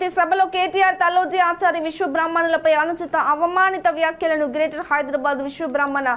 సమితి సభలో కేటీఆర్ తలోజీ ఆచారి విశ్వబ్రాహ్మణులపై అనుచిత అవమానిత వ్యాఖ్యలను గ్రేటర్ హైదరాబాద్ విశ్వ బ్రాహ్మణ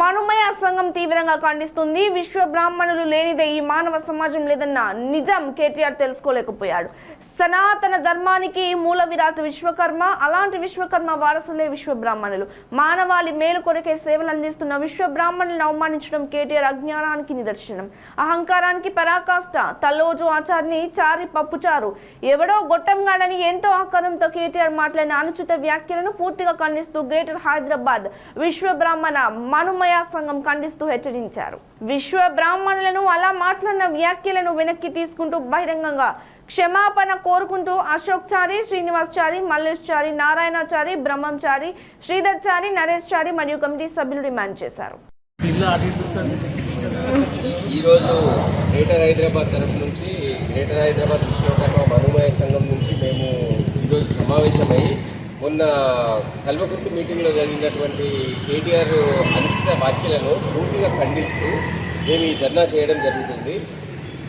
మనుమయ సంఘం తీవ్రంగా ఖండిస్తుంది. విశ్వ బ్రాహ్మణులు లేనిదే ఈ మానవ సమాజం లేదన్న నిజం కేటీఆర్ తెలుసుకోలేకపోయాడు. సనాతన ధర్మానికి మూల విరాట్ విశ్వకర్మ. అలాంటి విశ్వకర్మ వారసులే విశ్వబ్రాహ్మణులు. మానవాళి మేలు కొరకే సేవలు అందిస్తున్న విశ్వబ్రాహ్మణులను అవమానించడం కేటీఆర్ అజ్ఞానానికి నిదర్శనం. అహంకారానికి పరాకాష్ట. తల్లోజు ఆచార్ని చారి పప్పుచారు. ఎవడో గొట్టంగాడని ఎంతో ఆకారంతో కేటీఆర్ మాట్లాడిన అనుచిత వ్యాఖ్యలను పూర్తిగా ఖండిస్తూ గ్రేటర్ హైదరాబాద్ విశ్వబ్రాహ్మణ మనుమయ సంఘం ఖండిస్తూ హెచ్చరించారు. విశ్వ బ్రాహ్మణులను అలా మాట్లాడిన వ్యాఖ్యలను వెనక్కి తీసుకుంటూ బహిరంగంగా క్షమాపణ కోరుకుంటూ అశోక్ చారి శ్రీనివాస్ చారి మల్లేష్ చారి నారాయణచారి బ్రహ్మంచారి శ్రీధర్ చారి నరేష్ చారి మరియు కమిటీ సభ్యులు డిమాండ్ చేశారు. ఈరోజు గ్రేటర్ హైదరాబాద్ తరఫు నుంచి గ్రేటర్ హైదరాబాద్ విశ్వకర్మ మనుమయ సంఘం నుంచి మేము ఈరోజు సమావేశమై మొన్న కల్వకుర్తి మీటింగ్లో జరిగినటువంటి కేటీఆర్ అనుచిత వ్యాఖ్యలను పూర్తిగా ఖండిస్తూ మేము ఈ ధర్నా చేయడం జరుగుతుంది.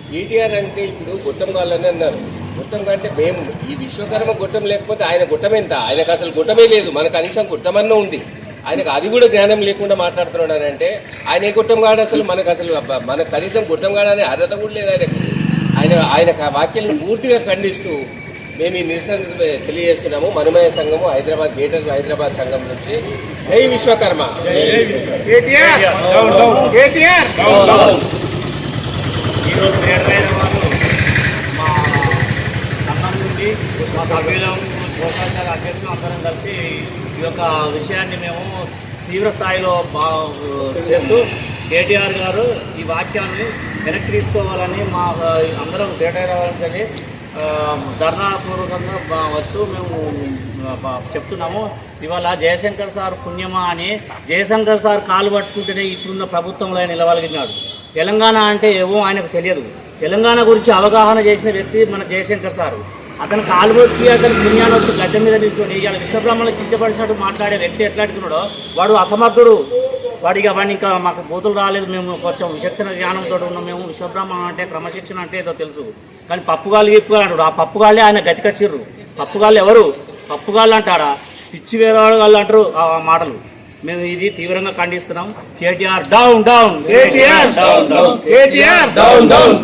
కేటీఆర్ అంటే ఇప్పుడు గొట్టం కావాలని అన్నారు. గొట్టం అంటే మేము ఈ విశ్వకర్మ గొట్టం లేకపోతే ఆయన గొట్టం ఎంత? ఆయనకు అసలు గొట్టమే లేదు. మన కనీసం గొట్టమన్నా ఉంది. ఆయనకు అది కూడా జ్ఞానం లేకుండా మాట్లాడుతున్నాడు అని అంటే ఆయన ఏ గుట్టం కాడు అసలు? మనకు అసలు అబ్బా, మనకు కనీసం గుట్టం కాడనే అర్హత కూడా లేదు ఆయనకు. ఆయన ఆయన వ్యాఖ్యలను పూర్తిగా ఖండిస్తూ మేము ఈ నిరసన తెలియజేస్తున్నాము. మనుమయ సంఘము హైదరాబాద్ గ్రేటర్ హైదరాబాద్ సంఘం నుంచి. జై విశ్వకర్మ. కేటీఆర్ కేటీఆర్ ఈరోజు నేరమైన వారు మా సంఘం నుండి మా సభ్యులం గోపాల్ అధ్యక్షులు అందరం కలిసి ఈ యొక్క విషయాన్ని మేము తీవ్ర స్థాయిలో బా చేస్తూ కేటీఆర్ గారు ఈ వాక్యాన్ని వెనక్కి తీసుకోవాలని మా అందరం కేటాయించాలని ధర్నా వస్తూ మేము చెప్తున్నాము. ఇవాళ జయశంకర్ సార్ పుణ్యమా అని జయశంకర్ సార్ కాలు పట్టుకుంటేనే ఇప్పుడున్న ప్రభుత్వంలో నిలవలిగినాడు తెలంగాణ అంటే ఏమో ఆయనకు తెలియదు. తెలంగాణ గురించి అవగాహన చేసిన వ్యక్తి మన జయశంకర్ సారు. అతను కాలు అతని అతను పుణ్యాన్ని వచ్చి గడ్డ మీద నిల్చొని ఇవాళ విశ్వబ్రహ్మణులకు కించపడిచినట్టు మాట్లాడే వ్యక్తి ఎట్లాడుతున్నాడో వాడు అసమర్థుడు. వాడికి అవన్నీ ఇంకా మాకు బోతులు రాలేదు మేము కొంచెం విచక్షణ జ్ఞానంతో ఉన్నాం మేము విశ్వబ్రహ్మణం అంటే క్రమశిక్షణ అంటే ఏదో తెలుసు. కానీ పప్పుగాళ్ళు చెప్పుకున్నాడు ఆ పప్పుగాళ్ళే ఆయన గతికచ్చిర్రు. పప్పుగాళ్ళు ఎవరు? పప్పుగాళ్ళు అంటారా? పిచ్చి వేరే వాళ్ళు అంటారు ఆ మాటలు. మేము ఇది తీవ్రంగా ఖండిస్తున్నాం. KTR down down. KTR down down. KTR down down.